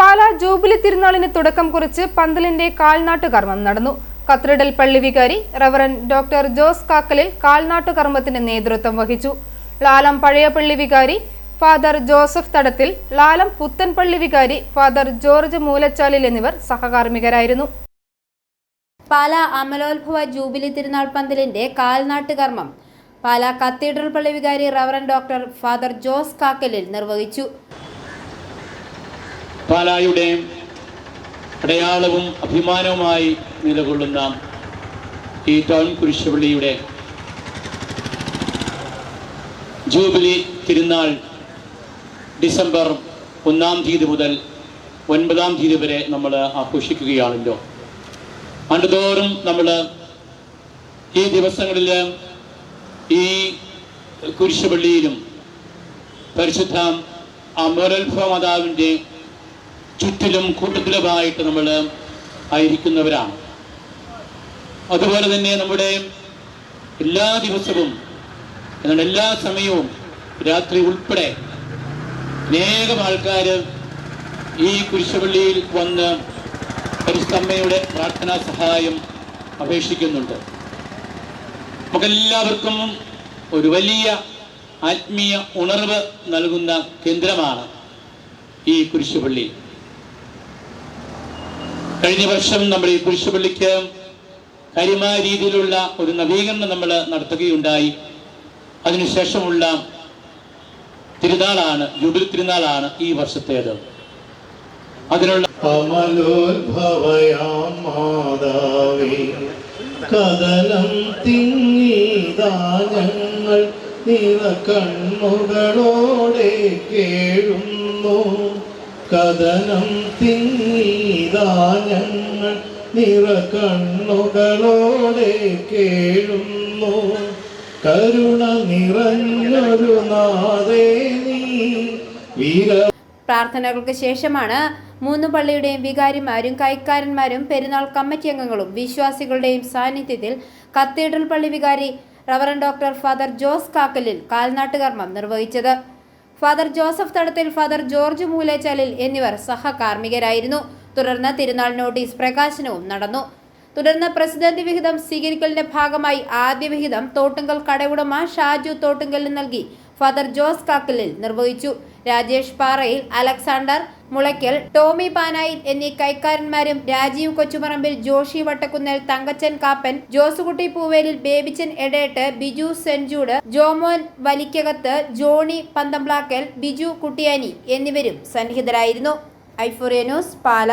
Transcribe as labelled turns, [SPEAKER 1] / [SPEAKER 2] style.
[SPEAKER 1] Pala jubilee തിരുനാളിന് തുടക്കം കുറിച്ച് പന്തലിന്റെ കാൽനാട്ടു കർമ്മം നടന്നു. കത്രിടൽ പള്ളി വികാരി റവറൻ ഡോക്ടർ ജോസ് കാക്കലിൽ കാൽനാട്ടു കർമ്മത്തിന് നേതൃത്വം വഹിച്ചു. ലാലം പഴയ പള്ളി വികാരി ഫാദർ ജോസഫ് തടത്തിൽ ലാലം പുത്തൻ പള്ളി വികാരി ഫാദർ ജോർജ് മൂലച്ചാലിൽ എന്നിവർ സഹകാർമ്മികരായിരുന്നു.
[SPEAKER 2] പാല അമലോത്ഭവ ജൂബിലി തിരുനാൾ പന്തലിന്റെ കാൽനാട്ട് കർമ്മം പാല കത്തീഡ്രൽ പള്ളി വികാരി reverend doctor father Jose Kakkalil നിർവഹിച്ചു.
[SPEAKER 3] പാലായുടെ അടയാളവും അഭിമാനവുമായി നിലകൊള്ളുന്ന ഈ ടൗൺ കുരിശുപള്ളിയുടെ ജൂബിലി തിരുനാൾ ഡിസംബർ ഒന്നാം തീയതി മുതൽ ഒൻപതാം തീയതി വരെ നമ്മൾ ആഘോഷിക്കുകയാണല്ലോ. ആണ്ടുതോറും നമ്മൾ ഈ ദിവസങ്ങളിൽ ഈ കുരിശുപള്ളിയിലും പരിശുദ്ധ അമരോത്ഭവ മാതാവിന്റെ ചുറ്റിലും കൂട്ടത്തിലുമായിട്ട് നമ്മൾ ആയിരിക്കുന്നവരാണ്. അതുപോലെ തന്നെ നമ്മുടെ എല്ലാ ദിവസവും എന്നാൽ എല്ലാ സമയവും രാത്രി ഉൾപ്പെടെ അനേകം ആൾക്കാർ ഈ കുരിശുപള്ളിയിൽ വന്ന് പരിസ്തമ്മയുടെ പ്രാർത്ഥനാ സഹായം അപേക്ഷിക്കുന്നുണ്ട്. നമുക്കെല്ലാവർക്കും ഒരു വലിയ ആത്മീയ ഉണർവ് നൽകുന്ന കേന്ദ്രമാണ് ഈ കുരിശുപള്ളി. കഴിഞ്ഞ വർഷം നമ്മൾ ഈ കുരിശുപള്ളിക്ക് കാര്യമായ രീതിയിലുള്ള ഒരു നവീകരണം നമ്മൾ നടത്തുകയുണ്ടായി. അതിനുശേഷമുള്ള തിരുനാളാണ് ജൂബിലി തിരുനാളാണ് ഈ വർഷത്തേത്. അതിനുള്ള
[SPEAKER 4] കദലം തിങ്ങീതാ ഞങ്ങൾ നിറ കണ്ണുകളോടെ കേഴുന്നു. കഥനം തിങ്ങീതാ ഞങ്ങൾ. നിറ കണ്ണുകളോടെ കേഴുന്നു. കരുണ നിറഞ്ഞൊരു നാദേ നീ. വീര
[SPEAKER 2] പ്രാർത്ഥനകൾക്ക് ശേഷമാണ് മൂന്ന് പള്ളിയുടെയും വികാരിമാരും കൈക്കാരന്മാരും പെരുന്നാൾ കമ്മിറ്റി അംഗങ്ങളും വിശ്വാസികളുടെയും സാന്നിധ്യത്തിൽ കത്തീഡ്രൽ പള്ളി വികാരി reverend doctor father Jose Kakkalil കാൽനാട്ടുകർമ്മം നിർവഹിച്ചത്. ഫാദർ ജോസഫ് തടത്തിൽ ഫാദർ ജോർജ് മൂലേച്ചാലിൽ എന്നിവർ സഹകാർമ്മികരായിരുന്നു. തുടർന്ന് തിരുനാൾ നോട്ടീസ് പ്രകാശനവും നടന്നു. തുടർന്ന് പ്രസിഡന്റ് വിഹിതം സ്വീകരിക്കലിന്റെ ഭാഗമായി ആദ്യ വിഹിതം തോട്ടുങ്കൽ കടയുടമ ഷാജു തോട്ടുങ്കലിന് നൽകി. ഫാദർ ജോസ് കാക്കലിൽ നിർവഹിച്ചു. രാജേഷ് പാറയിൽ അലക്സാണ്ടർ മുളയ്ക്കൽ ടോമി പാനായിൽ എന്നീ കൈക്കാരന്മാരും രാജീവ് കൊച്ചുപറമ്പിൽ ജോഷി വട്ടക്കുന്നേൽ തങ്കച്ചൻ കാപ്പൻ ജോസുകുട്ടി പൂവേലിൽ ബേബിച്ചൻ എടേട്ട് ബിജു സെൻജൂഡ് ജോമോൻ വലിക്കകത്ത് ജോണി പന്തംപ്ലാക്കൽ ബിജു കുട്ടിയാനി എന്നിവരും സന്നിഹിതരായിരുന്നു. ഐഫോറിയ ന്യൂസ് പാല.